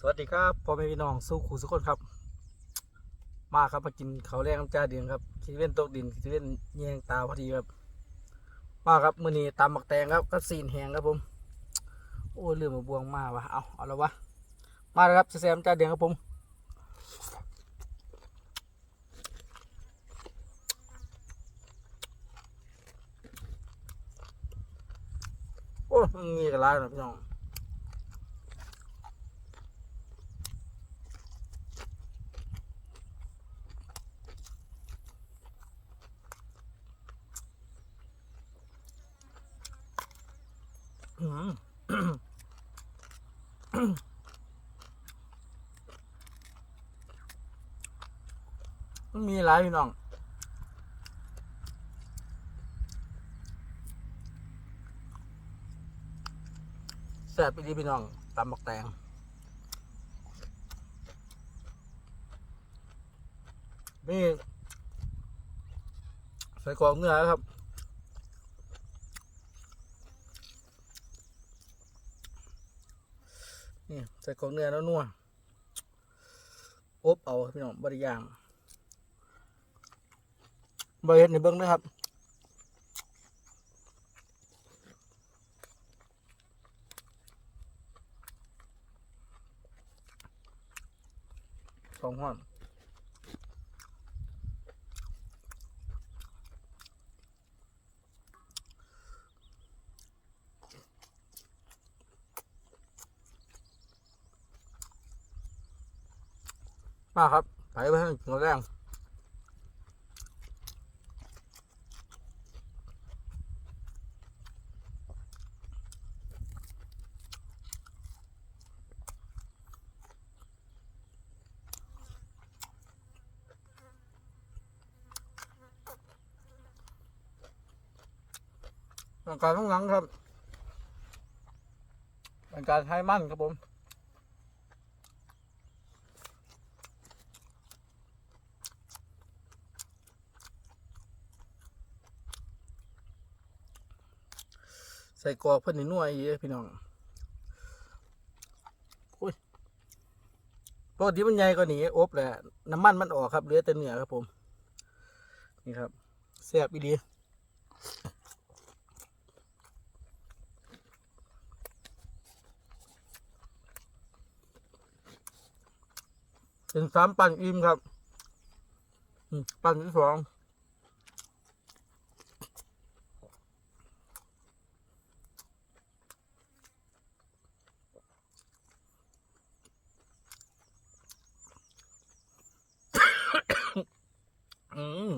สวัสดีครับพ่อแม่พี่น้องสู้ขู่สุกคนครับ มาครับมากินเขาแรงน้ำจ้าเดือนครับคิดเว้นตกดินคิดเว้นแยงตาพอดีครับ มาครับมือนี้ตำหมักแตงครับก็ซีนแหงครับผม โอ้ยลืมมาบวงมาวะเอาเอาแล้ววะมาแล้วครับแซมจ้าเดือนครับผมโอ้ยมันมีกันหลายนะพี่น้อง มันมีหลายพี่น้องแซ่บไปดีพี่น้องตำบักแตงนี่ใส่กรอกเนื้อครับ นี่ใส่ของเนื้อแล้วนัวอบเอาพี่น้องบริยางบริเวณในเบื้องนะครับสองห้อน มาครับไปไปให้กินแรงร่างกายข้างหลังครับร่างกายไทยมั่นครับผม ใส่กอกเพิ่นนี่นัวอีกพี่น้องโอ้ยปกติมันใหญ่กว่านี้อบแหละน้ำมันมันออกครับเหลือแต่เนื้อครับผม นี่ครับแซ่บอีดีเป็นสามปั่นอิ่มครับ ปั่นที่สองอืม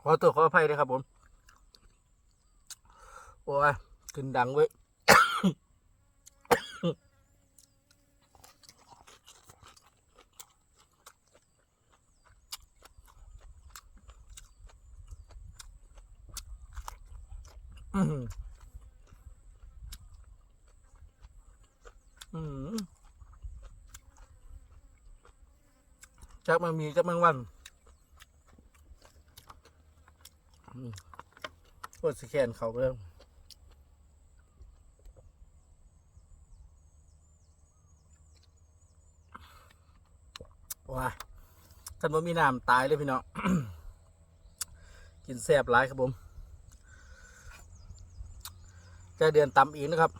ข อตัวขออภัยด้วยครับผม โอ้ยขึ้นดังเว้ยอืมอืมจักมันมีจักมันวัน อืมปวดสแกนเขาเริ่มวว้าท่านบ่มีน้ำตายเลยพี่น้อง กินแซ่บหลายครับผมจะเดือนต่ำอีกนะครับ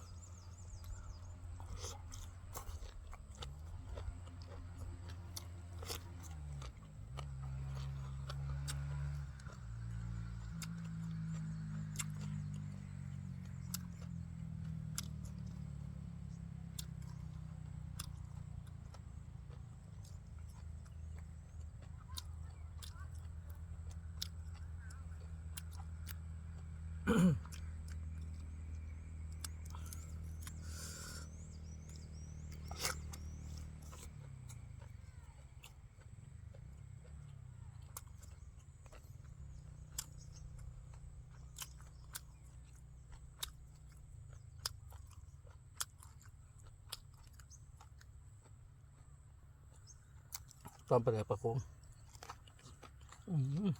ตอนไปไหนประโคงอืม อืม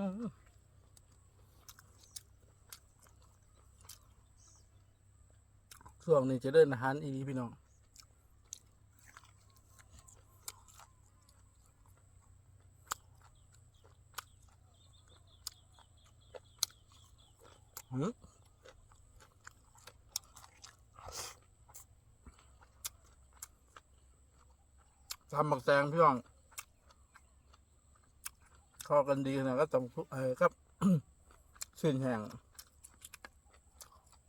ช่วงนี้จะเดินอาหารอีนี้พี่น้องหืมทำหมักแตงพี่น้อง เข้ากันดีนะก็ต้องเออครับชิ้นแห้ง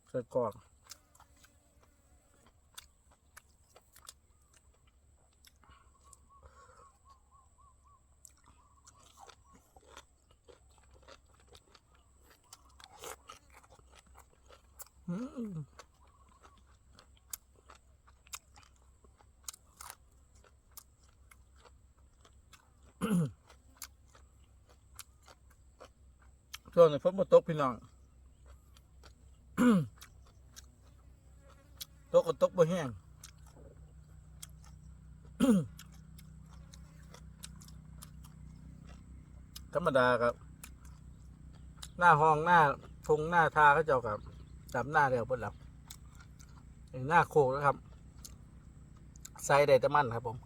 ใส่กรอกอืม ช่วงนี้ฝนมาตกพี่น้องตกก็ตกบ่แห้งธรรมดาครับ หน้าห้องหน้าทงหน้าทาเขาเจ้ากับดับหน้าเดียวเปิดหลับหน้าโคกนะครับใส่ได้แต่มันครับผม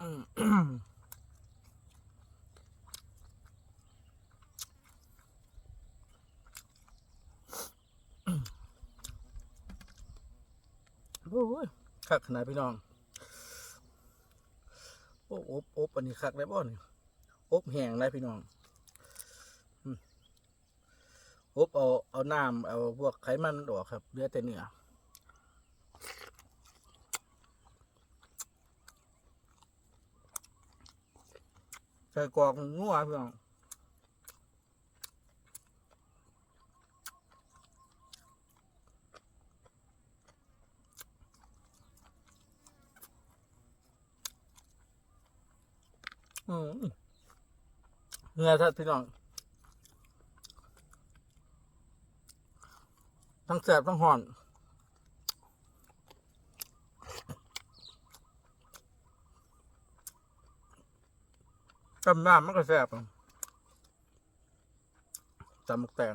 อืม โอ้ยคักขนาดพี่น้องโอ้อบอบอันนี้คักได้บ่เนี่ยอบแห้งได้พี่น้องอืมอบเอาเอาน้ำเอาพวกไขมันออกครับเหลือแต่เนื้อใส่กรอกงัวพี่น้อง อืมเนื้อทัดพี่น้องทั้งแสบทั้งห่อนจำน้ำมันก็แสบอะจำมกแตง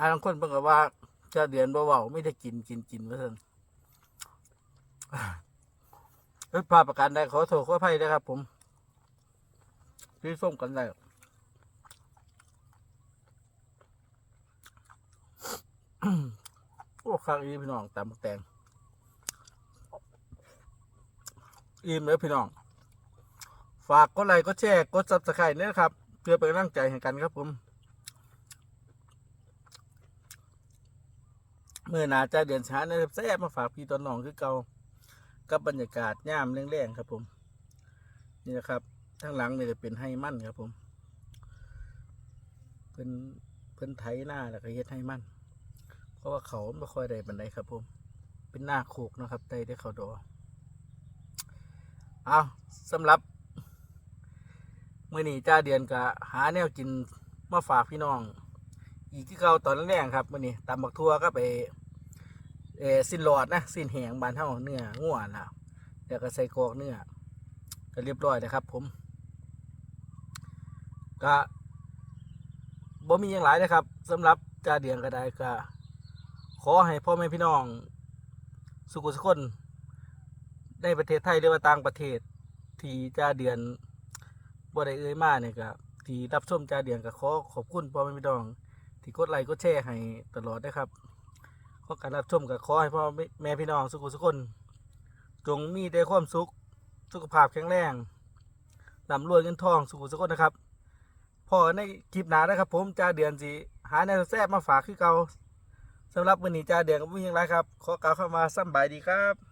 หาบางคนเพิ่งก็ว่าจะเดือนบ่เบาๆไม่ได้กินกินกินว่าซั่นเฮ้ยพาประกันได้ขอโทษขออภัยด้วครับ ผมพี่ส้มกันได้โอ้ข้างอีพี่น้องตามแตงอิ่มเลยพี่น้อง ฝากกดไลค์กดแชร์กดซับสไครต์เนี่ยนะครับ เพื่อเป็นกำลังใจให้กันครับผม เมื่อหนาจะเดือนช้านะครับแซ่บมาฝากพี่ตอนน้องคือเก่ากับบรรยากาศย่ามแรงๆครับ ผม นี่นะครับทั้างหลังนี่จะเป็นให้มั่นครับ ผม เพิ่นเพิ่นไถหน้าแล้วก็เฮ็ดให้มั่นเพราะว่าเขาไม่ค่อยได้บันไดครับ ผม เป็นหน้าโคกนะครับได้ได้เขาดอเอาสำหรับมื่อนี้จ้าเดือนก็หาแนวกินมาฝากพี่น้อง อีกที่เขาตอนแรกครับมื่อนี้ตำบักทั่วก็ไป เอสิ้นหลอดนะสิ้นแหงบานเท่าเนื้อง่วนนะแล้วก็ใส่กรอกเนื้อก็เรียบร้อยนะครับ ผม ก็บ่มีอย่างหลายนะครับสำหรับจ้าเดือนก็ได้ก็ขอให้พ่อแม่พี่น้อง สุขุสุคนในประเทศไทยหรือว่าต่างประเทศ ที่จ้าเดือนบ่ได้เอ่ยมาเนี่ยก็ที่รับชมจ้าเดือนก็ขอขอบคุณพ่อแม่พี่น้อง ที่กดไลค์กดแชร์ให้ตลอดนะครับ ขอการรับชมกับขอให้พ่อแม่พี่น้องสุขุสุขคนจงมีแต่ความสุข สุขภาพแข็งแรงลำรวยเงินทองสุขสุขนะครับพอในคลิปหน้านะครับ ผมจ่าเดือนสีหาแนวแซ่บมาฝากคือเก่าสำหรับวันนี้จ่าเดือนก็ไม่ยังไรครับ ขอกล่าวคำว่าสบายดีครับ